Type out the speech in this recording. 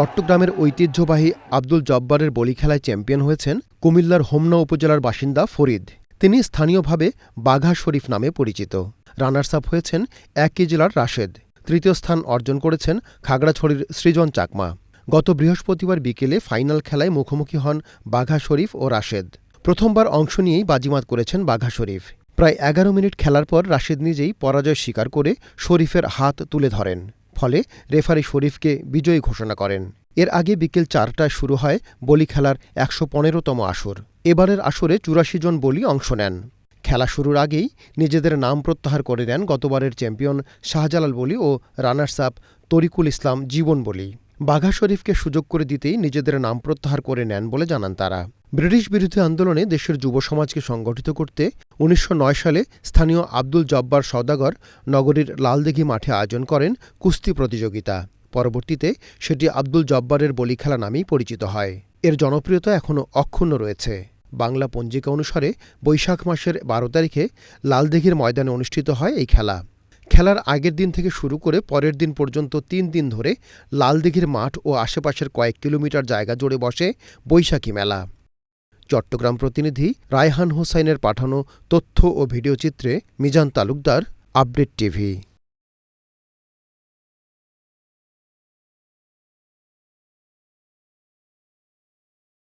চট্টগ্রামের ঐতিহ্যবাহী আব্দুল জব্বারের বলি খেলায় চ্যাম্পিয়ন হয়েছেন কুমিল্লার হোমনা উপজেলার বাসিন্দা ফরিদ। তিনি স্থানীয়ভাবে বাঘা শরীফ নামে পরিচিত। রানার্স আপ হয়েছেন একই জেলার রাশেদ। তৃতীয় স্থান অর্জন করেছেন খাগড়াছড়ির সৃজন চাকমা। গত বৃহস্পতিবার বিকেলে ফাইনাল খেলায় মুখোমুখি হন বাঘা শরীফ ও রাশেদ। প্রথমবার অংশ নিয়েই বাজিমাত করেছেন বাঘা শরীফ। প্রায় এগারো মিনিট খেলার পর রাশেদ নিজেই পরাজয় স্বীকার করে শরীফের হাত তুলে ধরেন। ফলে রেফারি শরীফকে বিজয়ী ঘোষণা করেন। এর আগে বিকেল চারটায় শুরু হয় বলি খেলার একশো পনেরোতম আসর। এবারের আসরে চুরাশি জন বলি অংশ নেন। খেলা শুরুর আগেই নিজেদের নাম প্রত্যাহার করে নেন গতবারের চ্যাম্পিয়ন শাহজালাল বলি ও রানার্স আপ তরিকুল ইসলাম জীবন বলি। বাঘা শরীফকে সুযোগ করে দিতেই নিজেদের নাম প্রত্যাহার করে নেন বলে জানান তারা। ব্রিটিশ বিরোধী আন্দোলনে দেশের যুব সমাজকে সংগঠিত করতে উনিশশো নয় সালে স্থানীয় আব্দুল জব্বার সওদাগর নগরীর লালদিঘি মাঠে আয়োজন করেন কুস্তি প্রতিযোগিতা। পরবর্তীতে সেটি আব্দুল জব্বারের বলি খেলা নামেই পরিচিত হয়। এর জনপ্রিয়তা এখনও অক্ষুণ্ণ রয়েছে। বাংলা পঞ্জিকা অনুসারে বৈশাখ মাসের বারো তারিখে লালদিঘির ময়দানে অনুষ্ঠিত হয় এই খেলা। খেলার আগের দিন থেকে শুরু করে পরের দিন পর্যন্ত তিন দিন ধরে লালদিঘির মাঠ ও আশেপাশের কয়েক কিলোমিটার জায়গা জুড়ে বসে বৈশাখী মেলা। চট্টগ্রাম প্রতিনিধি রায়হান হোসাইনের পাঠানো তথ্য ও ভিডিওচিত্রে মিজান তালুকদার আপডেট টিভি।